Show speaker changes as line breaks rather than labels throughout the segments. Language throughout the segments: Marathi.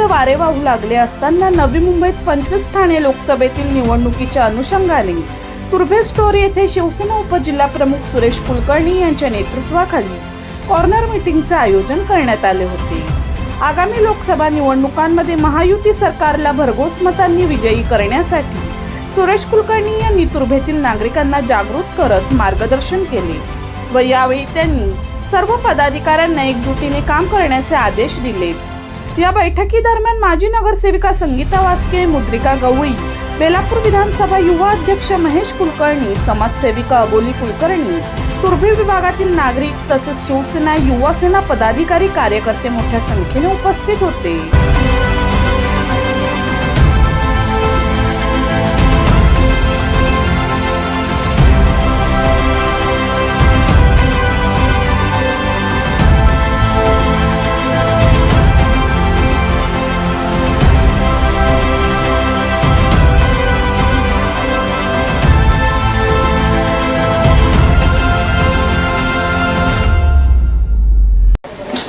वारे वाहू लागले असताना नवी मुंबईत पंचवीस ठाणे लोकसभेतील निवडणुकीच्या अनुषंगाने तुर्भे स्टोर येथे शिवसेना उपजिल्हा प्रमुख सुरेश कुलकर्णी यांच्या नेतृत्वाखाली कॉर्नर मीटिंगचे आयोजन करण्यात आले होते. आगामी लोकसभा निवडणुकांमध्ये महायुती सरकारला भरघोस मतांनी विजयी करण्यासाठी सुरेश कुलकर्णी यांनी तुर्भेतील नागरिकांना जागृत करत मार्गदर्शन केले व यावेळी त्यांनी सर्व पदाधिकाऱ्यांना एकजुटीने काम करण्याचे आदेश दिले. या बैठकीदरम्यान माजी नगरसेविका संगीता वास्के मुद्रिका गवळी बेलापूर विधानसभा युवा अध्यक्ष महेश कुलकर्णी समाजसेविका अबोली कुलकर्णी तुर्भे विभागातील नागरिक तसेच शिवसेना युवा सेना पदाधिकारी कार्यकर्ते मोठ्या संख्येने उपस्थित होते.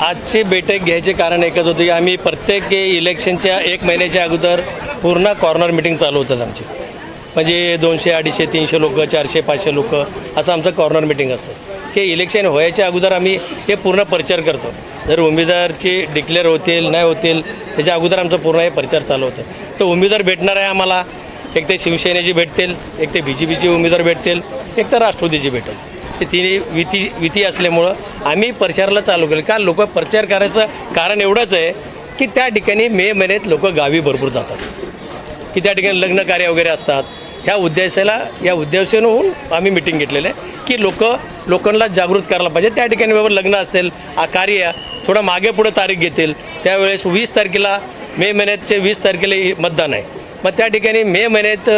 आजची बैठक घ्यायचे कारण एकच होतं की आम्ही प्रत्येक इलेक्शनच्या एक महिन्याच्या अगोदर पूर्ण कॉर्नर मिटिंग चालू होतात आमची. म्हणजे दोनशे अडीचशे तीनशे लोक चारशे पाचशे लोक असं आमचं कॉर्नर मिटिंग असतं. की इलेक्शन व्हायच्या अगोदर आम्ही हे पूर्ण प्रचार करतो. जर उमेदवारचे डिक्लेअर होतील नाही होतील त्याच्या अगोदर आमचं पूर्ण हे प्रचार चालू होतं. तर उमेदवार भेटणार आहे आम्हाला. एक ते शिवसेनेची भेटतील एक ते बी जे पीचे उमेदवार भेटतील एक तर राष्ट्रवादीची भेटेल तिने विती विती असल्यामुळं आम्ही प्रचाराला चालू केलं. का लोक प्रचार करायचं कारण एवढंच आहे की त्या ठिकाणी मे महिन्यात लोक गावी भरपूर जातात. की त्या ठिकाणी लग्न कार्य वगैरे असतात. ह्या उद्देशाला या उद्देशानं होऊन आम्ही मिटिंग घेतलेलं आहे की लोक लोकांना जागृत करायला पाहिजे. त्या ठिकाणी बाबा लग्न असतील आ कार्य थोडं मागे पुढे तारीख घेतील. त्यावेळेस वीस तारखेला मे महिन्याचे वीस तारखेला मतदान आहे. मग त्या ठिकाणी मे महिन्यात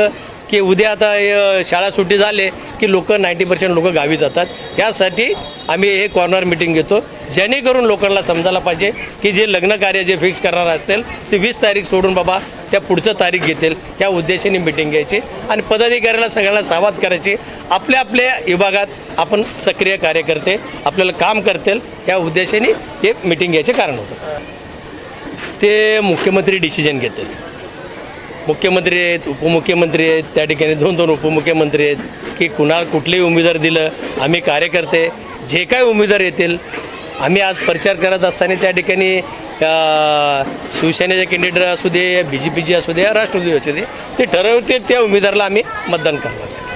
की उद्या आता शाळा सुट्टी झाले की लोक नाईंटी पर्सेंट लोक गावी जातात. यासाठी आम्ही हे कॉर्नर मिटिंग घेतो. जेणेकरून लोकांना समजायला पाहिजे की जे लग्न कार्य जे फिक्स करणार असतील ते वीस तारीख सोडून बाबा त्या पुढचं तारीख घेतील. या उद्देशाने मिटिंग घ्यायची आणि पदाधिकाऱ्याला सगळ्यांना संवाद करायची. आपल्या आपल्या विभागात आपण सक्रिय कार्यकर्ते आपल्याला काम करतील. या उद्देशाने हे मिटिंग घ्यायचे कारण होतं. ते मुख्यमंत्री डिसिजन घेतील. मुख्यमंत्री आहेत उपमुख्यमंत्री आहेत त्या ठिकाणी दोन दोन उपमुख्यमंत्री आहेत की कुणाला कुठलेही उमेदवार दिलं आम्ही कार्यकर्ते जे काय उमेदवार येतील आम्ही आज प्रचार करत असताना त्या ठिकाणी शिवसेनेचे कॅन्डिडेट असू दे बी जे पीचे असू दे राष्ट्रवादी असू दे ते ठरवते त्या उमेदवाराला आम्ही मतदान करणार.